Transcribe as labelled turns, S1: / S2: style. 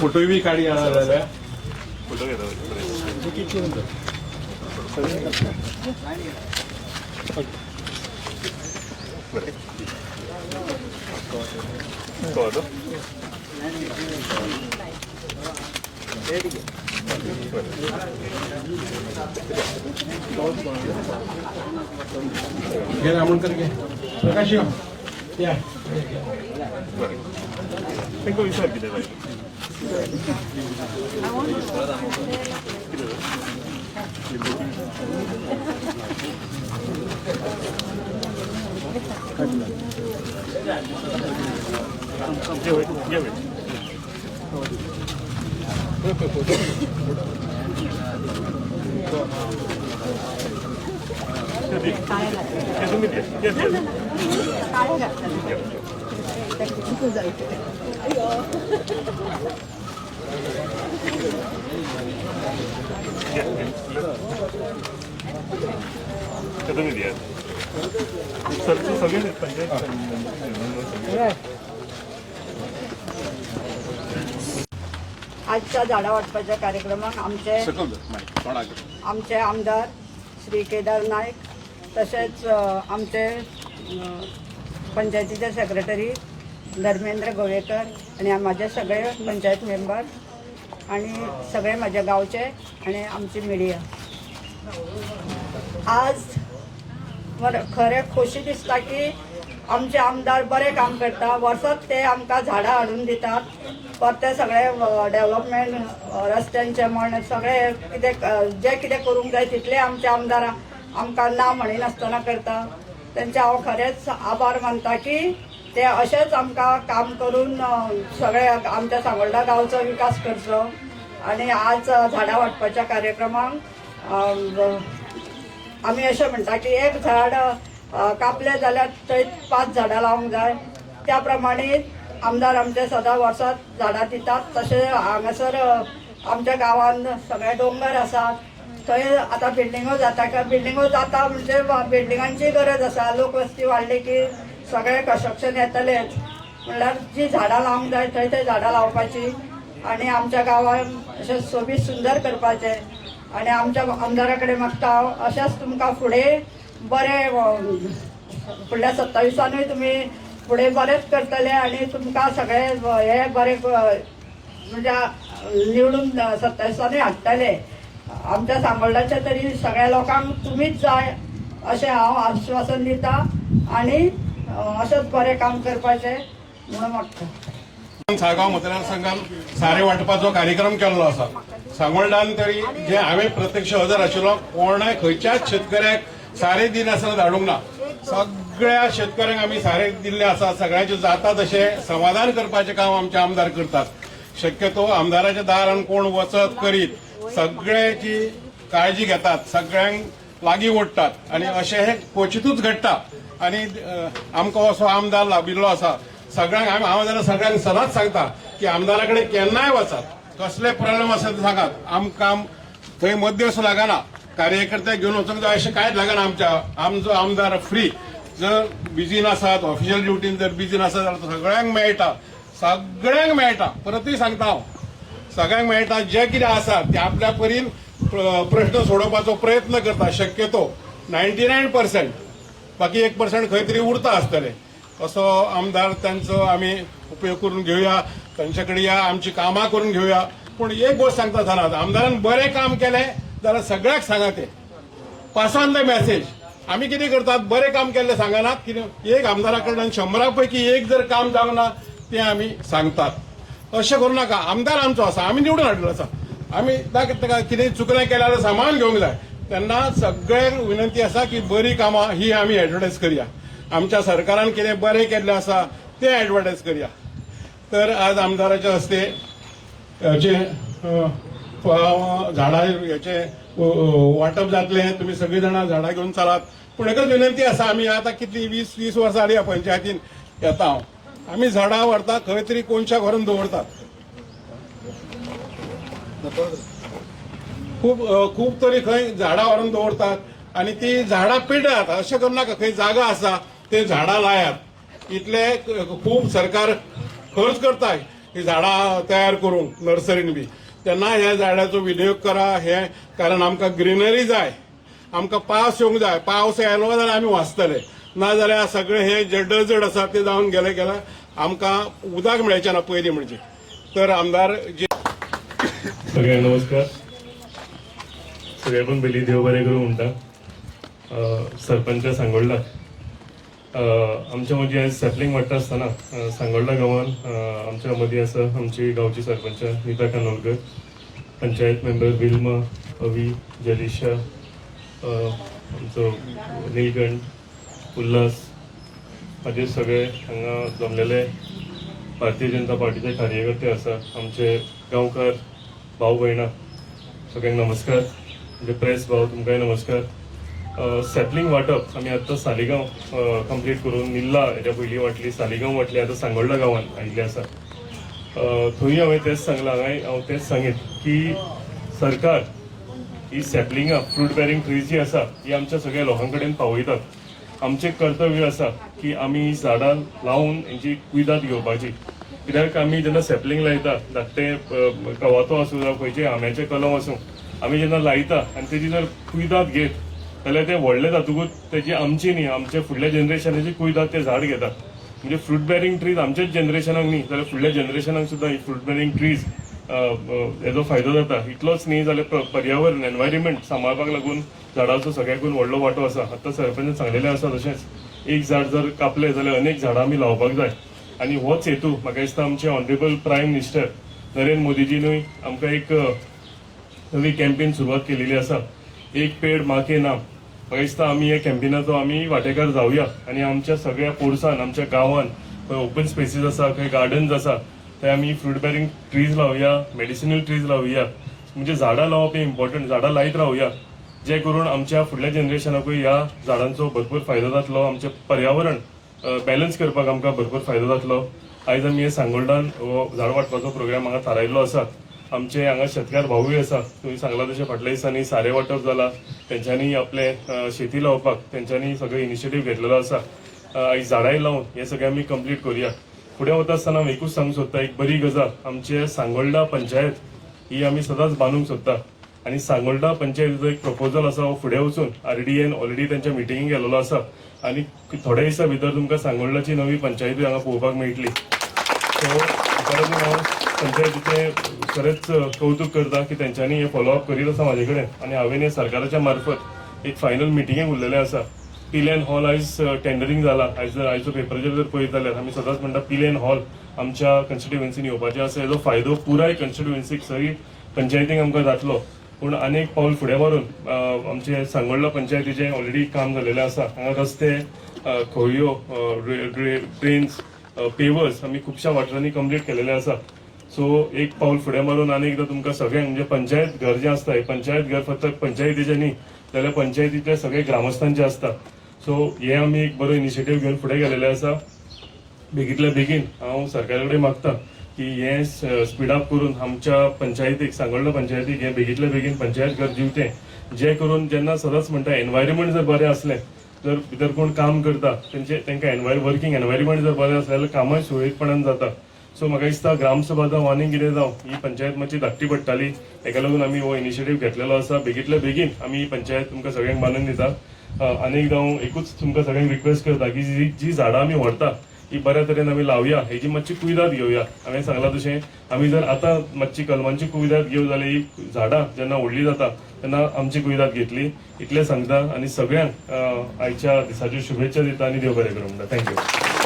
S1: Photo बी काढी जाल्यार
S2: photo घेता कळतो
S1: घे आमंत्रण घे. प्रकाश या.
S2: बरं. तांकां विचार कितें जाय घे वय, घे वय. ते दे. ते तुम्ही द्या सगळे पंचायत
S3: आजच्या झाडा वाटपाच्या कार्यक्रमाक आमचे आमचे आमदार श्री केदार नायक तसेच आमचे पंचायतीचे सेक्रेटरी धर्मेंद्र गोवेकर आणि माझे सगळे पंचायत मेंबर आणि सगळे माझ्या गावचे आणि आमची मिडिया आज वर- खरें खोशी दिसता की आमचे आमदार बरें काम करता वर्सत ते आमकां झाडां हाडून दितात. परते सगळे डेव्हलपमेंट रस्त्यांचे म्हण सगळे कितें जे कितें करूंक जाय तितले आमचे आमदार आमकां ना म्हणिनासतना करता तेंचे हांव खरेंच आभार मानता की ते अशेंच आमकां काम करून सगळे आमच्या सांगोळडा गांवचो विकास करचो. आनी आज झाडां वाटपाच्या कार्यक्रमांक आमी अशें म्हणटा की एक झाड कापलें जाल्यार थंय पांच झाडां लावंक जाय. त्या प्रमाणे आमदार आमचे सदां वर्सात झाडां दितात. तशें हांगासर आमच्या गांवांत सगळे दोंगर आसात. थंय आतां बिल्डिंगो जाता. काय बिल्डिंगो जाता म्हणजे बिल्डिंगांची गरज आसा. लोकवस्ती वाडली की सगळे कशक्षण येतलेच म्हणल्यार जी झाडां लावंक जाय थंय थंय झाडां लावपाची. आनी आमच्या गांवान अशें सोबीत सुंदर करपाचें. आनी आमच्या आमदारा कडेन मागता हांव अशेंच तुमकां फुडें बरें फुडल्या सत्ताविसानूय तुमी फुडें बरेंच करतले आनी तुमकां सगळे हे बरें म्हणजे निवडून सत्ताविसानूय हाडटले आमच्या सांगोळडाच्या तरी सगळ्या लोकांक तुमीच जाय अशें हांव आश्वासन दिता. आनी अशेंच बरें काम करपाचें म्हणून मागता
S1: साळगांव मतदारसंघात सारे वांटपाचो कार्यक्रम केल्लो आसा सांगोळडान तरी जे हांवें प्रत्यक्ष हजर आशिल्लो कोणाय खंयच्याच शेतकऱ्याक सारे दिन धाडूंक ना. सगळ्या शेतकऱ्यांक आमी सारे दिल्लें आसा सगळ्यांचें जाता तशें समाधान करपाचें काम आमचे आमदार करतात. शक्यतो आमदाराच्या दारान कोण वचत करीत सगळ्याची काळजी घेतात सगळ्यांक लागीं ओडटात आनी अशें हे क्वचितूच घडटा आनी आमकां असो आमदार लाभिल्लो आसा सगळ्यांक हांव हांव जाल्यार सगळ्यांक सदांच सांगता की आमदारा कडेन केन्नाय वचात कसले प्रॉब्लेम आसा ते सांगात. आमकां थंय मध्यस लागना कार्यकर्ते घेवन वचूंक जाय अशें कांयच लागना आमच्या आमचो आमदार फ्री जर बिझी आसात ऑफिशियल ड्युटीन जर बिझी आसा जाल्यार सगळ्यांक मेळटा सगळ्यांक मेळटा परतूय सांगता हांव. सगळ्यांक मेळटा जे कितें आसा ते आपल्या परीन प्र- प्रश्न सोडोवपाचो प्रयत्न करता शक्यतो नायन्टी नायन पर्सेंट बाकी एक पर्सेंट खंय तरी उरता आसतले असो आमदार त्यांचो आमी उपयोग करून घेवया तांचे कडेन या आमची कामां करून घेवया पूण एक गोष्ट सांगता सांगात आमदारान बरें काम केलें. जाल्यार सगळ्याक सांगा ते. पासान द मेसेज आमी कितें करतात? बरें काम केल्लें सांगनात कितें? एक आमदारा कडल्यान शंबरा पैकी एक जर काम जावंक ना तें आमी सांगतात. अशें करूं नाका. आमदार आमचो आसा आमी निवडून हाडलो आसा आमी ताका ताका कितें चुकलें केलें जाल्यार सामान घेवंक जाय. तेन्ना सगळ्यांक विनंती आसा की बरी कामां ही आमी एडवर्टायज करया. आमच्या सरकारान कितें बरें केल्लें आसा तें एडवर्टायज करया. तर आज आमदाराच्या हस्ते हेचे अ, झाडां हेचे वांटप जातलें तुमी सगळीं जाणां झाडां घेवन चलात. पूण एकच विनंती आसा आमी आतां कितली वीस वीस वर्सां जाली ह्या पंचायतीन येता हांव आमी झाडां व्हरता खंय तरी कोनशा व्हरून दवरतात खूब खूप खूब तरी खंय झाडां व्हरून दवरतात आनी ती झाडां पिड्यात अशें करनाका नाका खंय जागा आसा ते झाडां लायात. इतले खूप खूब सरकार खर्च करता ही झाडां तयार करूंक नर्सरीन बी. तेन्ना ह्या झाडाचो विनियोग करा हे कारण आमकां ग्रिनरी जाय. आमकां पावस येवंक जाय. पावस येयलो जाल्यार आमी वाचतले. नाजाल्यार सगळें हे जे डजड आसा ते जावन गेले गेल्यार आमकां उदक मेळचें ना पयलीं म्हणजे. तर आमदार जे
S2: सगळ्यांना नमस्कार. सगळ्याकून पयलीं देव बरें करूं म्हणटा सरपंच सांगोडला. आमच्या मदीं आयज सॅपलिंग वाडटा आसतना सांगोडला गांवान आमच्या मदीं आसा आमची गांवची सरपंच नीता कानोलकर पंचायत मेंबर विल्मा अवी जलिशा आमचो निलकंठ उल्हास हाजे सगळे हांगा जमलेले भारतीय जनता पार्टीचे कार्यकर्ते आसा आमचे गांवकार भाऊ भयणां सगळ्यांक नमस्कार. म्हणजे प्रेस भाव तुमकांय नमस्कार. सॅपलिंग वाटप आमी आतां सालिगांव कंप्लीट करून निल्ला हेच्या पयलीं वाटली सालिगांव वाटली आतां सांगोळडा गांवांत आयिल्ले आसा थंय हांवें तेच सांगलां हांवें हांव तेच सांगीत की सरकार ही सॅपलिंगां फ्रूट बॅरिंग ट्रीज जी आसा ही आमच्या सगळ्या लोकां कडेन पावयतात. आमचें कर्तव्य आसा की आमी ही झाडां लावन हेंची कुयदाद घेवपाची. कित्याक आमी जेन्ना सॅपलिंग लायता धाकटे अ, कवातो आसूं जावं खंयचे आंब्याचे कलम आसूं आमी जेन्ना लायता आनी तेजी जर कुयदाद घेत जाल्यार ते व्हडले जातकूच तेजी आमची न्ही आमच्या फुडल्या जनरेशनाची कुयदाद ते झाड घेतात. म्हणजे फ्रूट बॅरिंग ट्रीज आमच्याच जनरेशनाक न्ही जाल्यार फुडल्या जनरेशनाक सुद्दां ही फ्रूट बॅरिंग ट्रीज हेजो फायदो जाता. इतलोच न्ही जाल्यार पर्यावरण एनवायरमेंट सांबाळपाक लागून झाडाचो सगळ्याकून व्हडलो वांटो आसा आतां सरपंच सांगलेलें आसा तशेंच एक झाड जर कापलें जाल्यार अनेक झाडां आमी लावपाक जाय. आनी होच हेतू म्हाका दिसता आमचे ऑनरेबल प्रायम मिनिस्टर नरेंद्र मोदीजीनूय आमकां एक नवी कॅम्पेन सुरवात केलेली आसा एक पेड माके नाम म्हाका दिसता आमी ह्या कॅम्पेनाचो आमी वांटेकार जावया आनी आमच्या सगळ्या पोरसान आमच्या गांवान खंय ओपन स्पेसीस आसा खंय गार्डन्स आसा थंय आमी फ्रूट बॅरिंग ट्रीज लावया मेडिसिनल ट्रीज लावया. म्हणजे झाडां लावप हे इम्पॉर्टंट झाडां लायत रावया जे करून आमच्या फुडल्या जनरेशनाकूय ह्या झाडांचो भरपूर फायदो जातलो आमचें पर्यावरण बॅलन्स करपाक आमकां भरपूर फायदो जातलो. आयज आमी हे सांगोल्डान हो झाड वांटपाचो प्रोग्राम हांगा थारायल्लो आसा. आमचे हांगा शेतकार भाऊय आसा तुमी सांगला तशें फाटल्या दिसांनी सारें वांटप जालां तेंच्यांनी आपले शेती लावपाक तेंच्यांनी सगळे इनिशिएटीव घेतलेलो आसा आयज झाडांय लावन हे सगळें आमी कंप्लीट करुया. फुडें वता आसतना हांव एकूच सांगूंक सोदता एक बरी गजाल आमचे सांगोळडा पंचायत ही आमी सदांच बांदूंक सोदता आनी सांगोल्डा पंचायतीचो एक प्रपोजल आसा हो फुडें वचून आर डी एन ऑलरेडी तेंच्या मिटिंगेक गेलेलो आसा आनी थोड्या दिसा भितर तुमकां सांगोळडाची नवी पंचायतूय हांगा पळोवपाक मेळटली. सो परत हांव पंचायतीचे खरेंच कौतुक करता की तेंच्यांनी हे फॉलोअप करीत आसा म्हाजे कडेन आनी हांवें हे सरकाराच्या मार्फत एक फायनल मिटिंगेक उरलेलें आसा पिलेन हॉल आयज टेंडरींग जाला आयज जर आयचो पेपराचेर जर पळयत जाल्यार आमी सदांच म्हणटा पिलेन हॉल आमच्या कन्स्टिट्युएन्सीन येवपाचें आसा हेजो फायदो पुराय कन्स्टिट्युएन्सीक सगळी पंचायतीक आमकां जातलो पूण आनी एक पावल फुडें व्हरून आमचे सांगोळडा पंचायतीचें ऑलरेडी काम जालेलें आसा हांगा रस्ते खोयो ट्रेन्स ड्रेन्स पेवर्स आमी खुबश्या वाठारांनी कंप्लीट केलेले आसा सो एक पावल फुडें मारून आनी एकदां तुमकां सगळ्यांक म्हणजे पंचायत घर जें आसता पंचायत घर फक्त पंचायतीचें न्ही जाल्यार पंचायतीतले सगळे ग्रामस्थांचे आसता सो हे आमी एक बरो इनिशिएटीव घेवन फुडें गेलेले आसा बेगीतल्या बेगीन हांव सरकारा कडेन मागता की हे स्पीड अप करून आमच्या पंचायतीक सांगोळडा पंचायतीक हे बेगीतल्या बेगीन पंचायत घर दिवचें जे करून जेन्ना सदांच म्हणटा एनवायरमेंट जर बरें असलें जर भितर कोण काम करता तेंचे त्यांना एनवायर वर्कींग एनवायरमेंट जर बरें आसलें जाल्यार कामां सुरळीतपणान जाता सो म्हाका दिसता ग्रामसभा जावं आनी कितें जावं ही पंचायत मातशी धाकटी पडटाली ताका लागून आमी हो इनिशिएटीव घेतलेलो आसा बेगीतल्या बेगीन आमी ही पंचायत तुमकां सगळ्यांक बांदून दिता. आनी एकदां हांव एकूच तुमकां सगळ्यांक रिक्वेस्ट करता की जी जी झाडां आमी व्हरता ही बऱ्या तरेन आमी लावया. हेजी मातशी कुयदाद घेवया हांवें सांगलां तशें आमी जर आतां मातशी कलमांची कुयदाद घेव जाल्यार ही झाडां जेन्ना व्हडली जाता तेन्ना आमची कुयदाद घेतली. इतलें सांगता आनी सगळ्यांक आयच्या दिसाच्यो शुभेच्छा दिता आनी देव बरें करूं म्हणटा थँक्यू.